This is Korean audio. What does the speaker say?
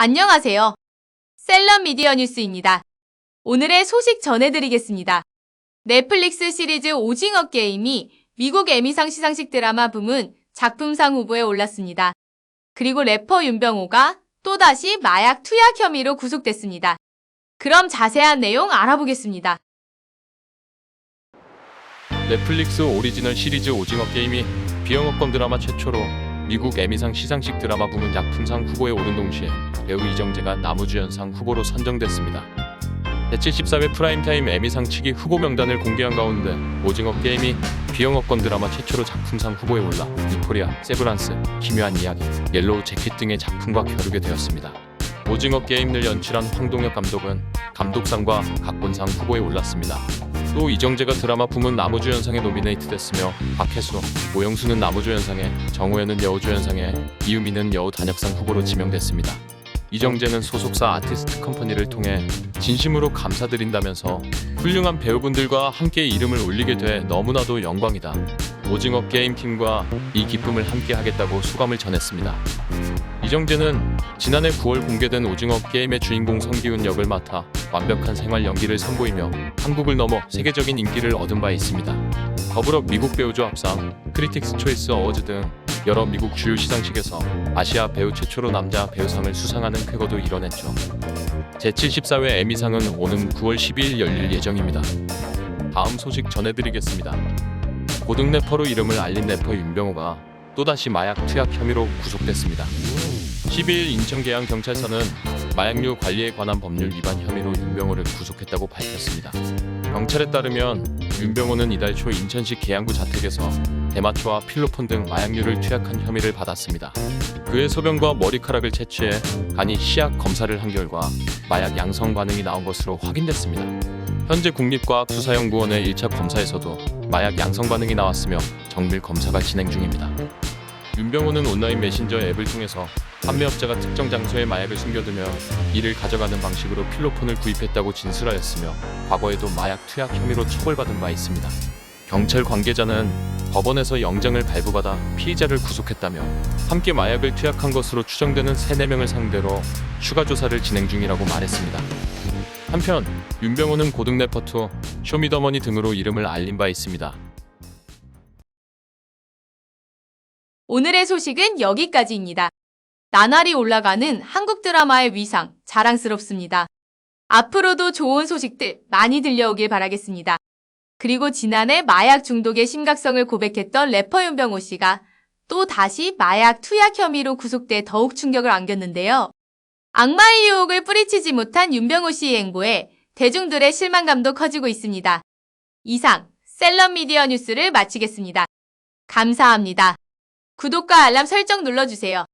안녕하세요. 셀럽 미디어 뉴스입니다. 오늘의 소식 전해드리겠습니다. 넷플릭스 시리즈 오징어 게임이 미국 에미상 시상식 드라마 부문 작품상 후보에 올랐습니다. 그리고 래퍼 윤병호가 또다시 마약 투약 혐의로 구속됐습니다. 그럼 자세한 내용 알아보겠습니다. 넷플릭스 오리지널 시리즈 오징어 게임이 비영업권 드라마 최초로 미국 에미상 시상식 드라마 부문 작품상 후보에 오른 동시에 배우 이정재가 나무주연상 후보로 선정됐습니다. 제74회 프라임타임 에미상 측이 후보 명단을 공개한 가운데 오징어 게임이 비영업권 드라마 최초로 작품상 후보에 올라 유포리아, 세브란스, 기묘한 이야기, 옐로우 재킷 등의 작품과 겨루게 되었습니다. 오징어 게임을 연출한 황동혁 감독은 감독상과 각본상 후보에 올랐습니다. 또 이정재가 드라마 부문 나무주연상에 노미네이트됐으며 박혜수, 오영수는 나무주연상에, 정우현은 여우주연상에, 이유미는 여우단역상 후보로 지명됐습니다. 이정재는 소속사 아티스트 컴퍼니를 통해 진심으로 감사드린다면서 훌륭한 배우분들과 함께 이름을 올리게 돼 너무나도 영광이다. 오징어 게임 팀과 이 기쁨을 함께 하겠다고 소감을 전했습니다. 이정재는 지난해 9월 공개된 오징어 게임의 주인공 성기훈 역을 맡아 완벽한 생활 연기를 선보이며 한국을 넘어 세계적인 인기를 얻은 바 있습니다. 더불어 미국 배우조 합상, 크리틱스 초이스 어워즈 등 여러 미국 주요 시상식에서 아시아 배우 최초로 남자 배우상을 수상하는 쾌거도 이뤄냈죠. 제74회 에미상은 오는 9월 12일 열릴 예정입니다. 다음 소식 전해드리겠습니다. 고등 래퍼로 이름을 알린 래퍼 윤병호가 또다시 마약 투약 혐의로 구속됐습니다. 12일 인천계양경찰서는 마약류 관리에 관한 법률 위반 혐의로 윤병호를 구속했다고 밝혔습니다. 경찰에 따르면 윤병호는 이달 초 인천시 계양구 자택에서 대마초와 필로폰 등 마약류를 투약한 혐의를 받았습니다. 그의 소변과 머리카락을 채취해 간이 시약 검사를 한 결과 마약 양성 반응이 나온 것으로 확인됐습니다. 현재 국립과학수사연구원의 1차 검사에서도 마약 양성 반응이 나왔으며 정밀 검사가 진행 중입니다. 윤병호는 온라인 메신저 앱을 통해서 판매업자가 특정 장소에 마약을 숨겨두며 이를 가져가는 방식으로 필로폰을 구입했다고 진술하였으며 과거에도 마약 투약 혐의로 처벌받은 바 있습니다. 경찰 관계자는 법원에서 영장을 발부받아 피의자를 구속했다며 함께 마약을 투약한 것으로 추정되는 3, 4명을 상대로 추가 조사를 진행 중이라고 말했습니다. 한편 윤병호는 고등 래퍼2 쇼미더머니 등으로 이름을 알린 바 있습니다. 오늘의 소식은 여기까지입니다. 나날이 올라가는 한국 드라마의 위상 자랑스럽습니다. 앞으로도 좋은 소식들 많이 들려오길 바라겠습니다. 그리고 지난해 마약 중독의 심각성을 고백했던 래퍼 윤병호 씨가 또 다시 마약 투약 혐의로 구속돼 더욱 충격을 안겼는데요. 악마의 유혹을 뿌리치지 못한 윤병호 씨의 행보에 대중들의 실망감도 커지고 있습니다. 이상 셀럽 미디어 뉴스를 마치겠습니다. 감사합니다. 구독과 알람 설정 눌러주세요.